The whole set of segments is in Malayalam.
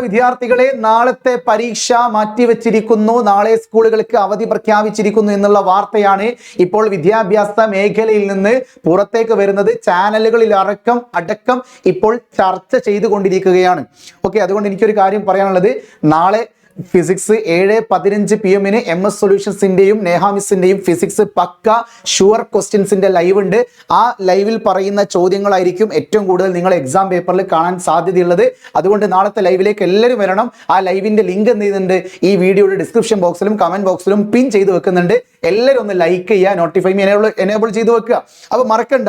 പ്രിയമുള്ള വിദ്യാർത്ഥികളെ നാളത്തെ പരീക്ഷ മാറ്റിവെച്ചിരിക്കുന്നു. നാളെ സ്കൂളുകൾക്ക് അവധി പ്രഖ്യാപിച്ചിരിക്കുന്നു എന്നുള്ള വാർത്തയാണ് ഇപ്പോൾ വിദ്യാഭ്യാസ മേഖലയിൽ നിന്ന് പുറത്തേക്ക് വരുന്നത്. ചാനലുകളിൽ അടക്കം അടക്കം ഇപ്പോൾ ചർച്ച ചെയ്തുകൊണ്ടിരിക്കുകയാണ്. ഓക്കെ അതുകൊണ്ട് എനിക്കൊരു കാര്യം പറയാനുള്ളത്. നാളെ ഫിസിക്സ് ഏഴ് പതിനഞ്ച് പി എമ്മിന് എം എസ് സൊല്യൂഷൻസിന്റെയും നേഹാമിസിന്റെയും ഫിസിക്സ് പക്ക ഷുവർ ക്വസ്റ്റ്യൻസിന്റെ ലൈവ് ഉണ്ട്. ആ ലൈവിൽ പറയുന്ന ചോദ്യങ്ങളായിരിക്കും ഏറ്റവും കൂടുതൽ നിങ്ങൾ എക്സാം പേപ്പറിൽ കാണാൻ സാധ്യതയുള്ളത്. അതുകൊണ്ട് നാളത്തെ ലൈവിലേക്ക് എല്ലാവരും വരണം. ആ ലൈവിന്റെ ലിങ്ക് എന്ത് ചെയ്യുന്നുണ്ട്? ഈ വീഡിയോയുടെ ഡിസ്ക്രിപ്ഷൻ ബോക്സിലും കമന്റ് ബോക്സിലും പിൻ ചെയ്ത് വെക്കുന്നുണ്ട്. എല്ലാവരും ഒന്ന് ലൈക്ക് ചെയ്യുക നോട്ടിഫൈ എനേബിൾ എനേബിൾ ചെയ്ത് വെക്കുക. അപ്പോൾ മറക്കണ്ട.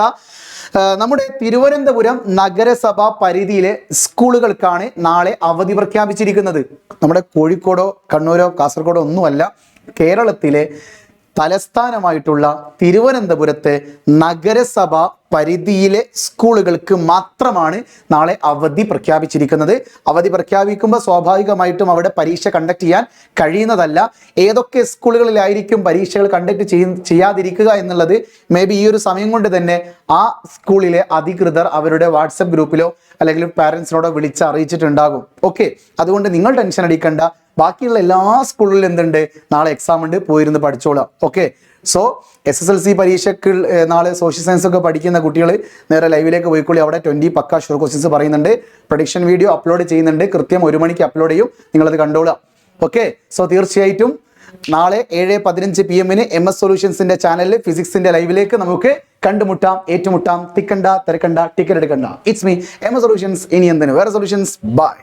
നമ്മുടെ തിരുവനന്തപുരം നഗരസഭ പരിധിയിലെ സ്കൂളുകൾക്കാണ് നാളെ അവധി പ്രഖ്യാപിച്ചിരിക്കുന്നത്. നമ്മുടെ കോഴിക്കോടോ കണ്ണൂരോ കാസർഗോഡോ ഒന്നുമല്ല കേരളത്തിലെ തലസ്ഥാനമായിട്ടുള്ള തിരുവനന്തപുരത്തെ നഗരസഭ പരിധിയിലെ സ്കൂളുകൾക്ക് മാത്രമാണ് നാളെ അവധി പ്രഖ്യാപിച്ചിരിക്കുന്നത്. അവധി പ്രഖ്യാപിക്കുമ്പോൾ സ്വാഭാവികമായിട്ടും അവിടെ പരീക്ഷ കണ്ടക്ട് ചെയ്യാൻ കഴിയുന്നതല്ല. ഏതൊക്കെ സ്കൂളുകളിലായിരിക്കും പരീക്ഷകൾ കണ്ടക്ട് ചെയ്യ ചെയ്യാതിരിക്കുക എന്നുള്ളത് മേ ബി ഈ ഒരു സമയം കൊണ്ട് തന്നെ ആ സ്കൂളിലെ അധികൃതർ അവരുടെ വാട്സപ്പ് ഗ്രൂപ്പിലോ അല്ലെങ്കിൽ പാരൻസിനോടോ വിളിച്ച് അറിയിച്ചിട്ടുണ്ടാകും. ഓക്കെ അതുകൊണ്ട് നിങ്ങൾ ടെൻഷൻ അടിക്കേണ്ട. ബാക്കിയുള്ള എല്ലാ സ്കൂളിലും എന്തുണ്ട്? നാളെ എക്സാം ഉണ്ട്. പോയിരുന്ന് പഠിച്ചോളാം. Okay so S S L C പരീക്ഷയ്ക്ക് നാളെ സോഷ്യൽ സയൻസ് ഒക്കെ പഠിക്കുന്ന കുട്ടികൾ നേരെ ലൈവിലേക്ക് പോയിക്കോളി. അവിടെ ട്വന്റി പക്ക ഷുവർ ക്വസ്റ്റ്യൻസ് പറയുന്നുണ്ട്. പ്രൊഡിക്ഷൻ വീഡിയോ അപ്ലോഡ് ചെയ്യുന്നുണ്ട്. കൃത്യം ഒരു മണിക്ക് അപ്ലോഡ് ചെയ്യും. നിങ്ങളത് കണ്ടോളാം ഓക്കെ സോ തീർച്ചയായിട്ടും നാളെ ഏഴ് പതിനഞ്ച് പി എമ്മിന് എം എസ് സൊല്യൂഷൻസിന്റെ ചാനലിൽ ഫിസിക്സിന്റെ ലൈവിലേക്ക് നമുക്ക് കണ്ടുമുട്ടാം ഏറ്റുമുട്ടാം. തിക്കണ്ട തിരക്കണ്ട ടിക്കറ്റ് എടുക്കണ്ട. It's me M S solutions ഇനി എന്തിന്? വേറെ സൊല്യൂഷൻസ് ബൈ